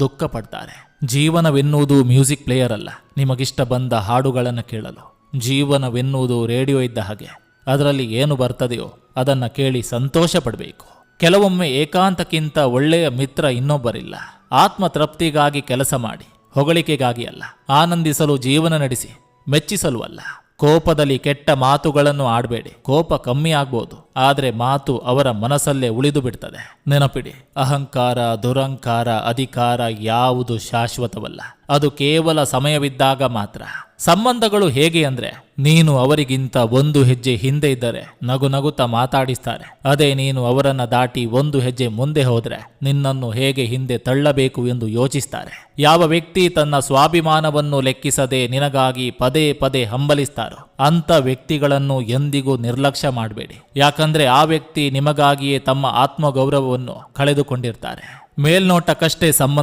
ದುಃಖ ಪಡ್ತಾರೆ ಜೀವನವೆನ್ನುವುದು music player ಅಲ್ಲ. ನಿಮಗಿಷ್ಟ ಬಂದ ಹಾಡುಗಳನ್ನು ಕೇಳಲು. ಜೀವನವೆನ್ನುವುದು ರೇಡಿಯೋ ಇದ್ದ ಹಾಗೆ. ಅದರಲ್ಲಿ ಏನು ಬರ್ತದೆಯೋ ಅದನ್ನು ಕೇಳಿ ಸಂತೋಷ ಪಡಬೇಕು ಕೆಲವೊಮ್ಮೆ ಏಕಾಂತಕ್ಕಿಂತ ಒಳ್ಳೆಯ ಮಿತ್ರ ಇನ್ನೊಬ್ಬರಿಲ್ಲ. ಆತ್ಮತೃಪ್ತಿಗಾಗಿ ಕೆಲಸ ಮಾಡಿ. ಹೊಗಳಿಕೆಗಾಗಿ ಅಲ್ಲ. ಆನಂದಿಸಲು ಜೀವನ ನಡೆಸಿ. ಮೆಚ್ಚಿಸಲು ಅಲ್ಲ. ಕೋಪದಲ್ಲಿ ಕೆಟ್ಟ ಮಾತುಗಳನ್ನು ಆಡಬೇಡಿ. ಕೋಪ ಕಮ್ಮಿ ಆಗ್ಬೋದು. ಆದರೆ ಮಾತು ಅವರ ಮನಸ್ಸಲ್ಲೇ ಉಳಿದು ಬಿಡ್ತದೆ. ನೆನಪಿಡಿ ಅಹಂಕಾರ ದುರಂಕಾರ ಅಧಿಕಾರ ಯಾವುದು ಶಾಶ್ವತವಲ್ಲ. ಅದು ಕೇವಲ ಸಮಯವಿದ್ದಾಗ ಮಾತ್ರ. ಸಂಬಂಧಗಳು ಹೇಗೆ ಅಂದ್ರೆ, ನೀನು ಅವರಿಗಿಂತ ಒಂದು ಹೆಜ್ಜೆ ಹಿಂದೆ ಇದ್ದರೆ ನಗು ನಗುತ್ತಾ ಮಾತಾಡಿಸ್ತಾರೆ. ಅದೇ ನೀನು ಅವರನ್ನ ದಾಟಿ ಒಂದು ಹೆಜ್ಜೆ ಮುಂದೆ ಹೋದ್ರೆ ನಿನ್ನನ್ನು ಹೇಗೆ ಹಿಂದೆ ತಳ್ಳಬೇಕು ಎಂದು ಯೋಚಿಸ್ತಾರೆ. ಯಾವ ವ್ಯಕ್ತಿ ತನ್ನ ಸ್ವಾಭಿಮಾನವನ್ನು ಲೆಕ್ಕಿಸದೆ ನಿನಗಾಗಿ ಪದೇ ಪದೇ ಹಂಬಲಿಸ್ತಾರೋ ಅಂತ ವ್ಯಕ್ತಿಗಳನ್ನು ಎಂದಿಗೂ ನಿರ್ಲಕ್ಷ್ಯ ಮಾಡಬೇಡಿ. ಯಾಕಂದ್ರೆ ಆ ವ್ಯಕ್ತಿ ನಿಮಗಾಗಿಯೇ ತಮ್ಮ ಆತ್ಮಗೌರವವನ್ನು ಕಳೆದುಕೊಂಡಿರ್ತಾರೆ. ಮೇಲ್ನೋಟಕ್ಕಷ್ಟೇ ಸಂಬಂಧ